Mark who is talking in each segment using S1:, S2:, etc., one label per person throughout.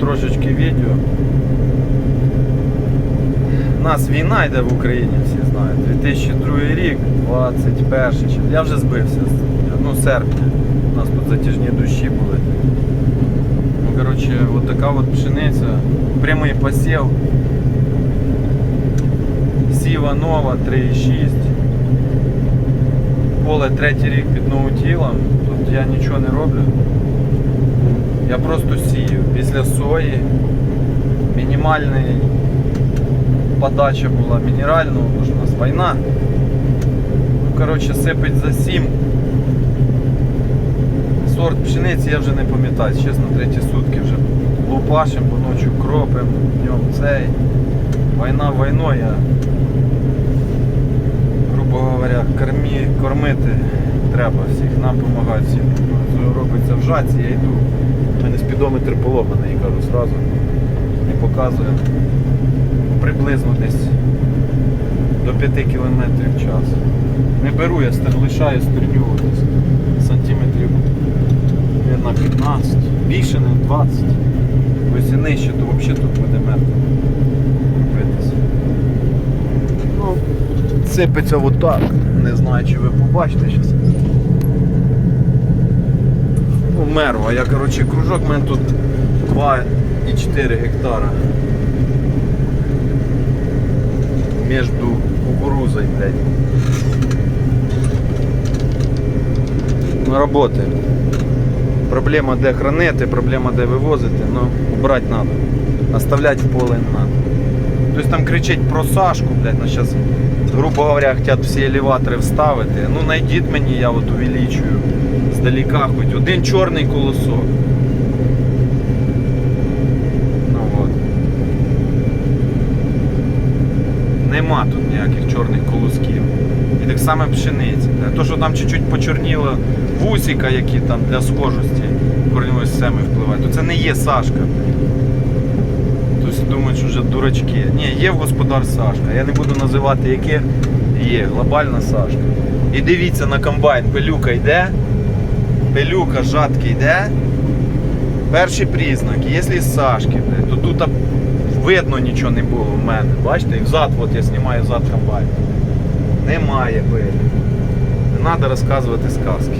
S1: трошечки відео. У нас війна йде в Україні, всі знають. 2002 рік, 21 чи- Я вже збився. Ну, серпня. У нас тут затяжні дощі були. Ну, коротше, от така от пшениця. Прямий посів. Сіва нова 3,6. Поле третій рік під ноутілом. Тут я нічого не роблю. Я просто сію. Після сої мінімальний подача була мінерального, тому що у нас війна. Ну, коротше, сипить за 7. Сорт пшениці я вже не пам'ятаю, чесно, треті сутки вже лупашим, бо ночі кропим, днем цей. Війна війною, грубо говоря, кормі, кормити треба всіх, нам допомагають всі. Це робиться в жатці, я йду. Спідометр поломаний, я кажу зразу. Не показує. Приблизно десь до 5 км в час. Не беру, я стер- лишаю стерню сантиметрів на 15, більше не 20. Ось і нижче, то взагалі тут буде мертво. Битись. Ну, сипеться отак. Не знаю, чи ви побачите зараз. Ну, мерва. Я, коротше, кружок у мене тут 2,4 гектара. Между кукурузой, блядь. Ну, работает. Проблема де хранити, проблема де вивозити, ну убрати треба. Оставлять в поле не треба. Тобто там кричать про Сашку, блядь, ну зараз, грубо говоря, хотять всі елеватори вставити. Ну найдіть мені, я от увеличую здалека хоч один чорний колосок. Ну от. Нема тут ніяких чорних колосків. І так само пшениці. Та То, що там чуть-чуть почорніло вусіка, які там для схожості корневої системи впливають, то це не є Сашка. Тобто думають, що вже дурачки. Ні, є в господар Сашка. Я не буду називати яке є. Глобальна Сашка. І дивіться на комбайн, пилюка йде, пилюка жатки йде. Перший признак, якщо з Сашки, то тут видно нічого не було в мене. Бачите, і взад, от я знімаю зад комбайн. Немає пилі. Не треба розказувати сказки.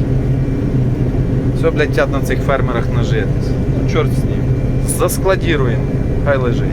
S1: Все, блядь, тят на цих фермерах нажитись. Ну, чорт з ним. Заскладіруємо, хай лежить.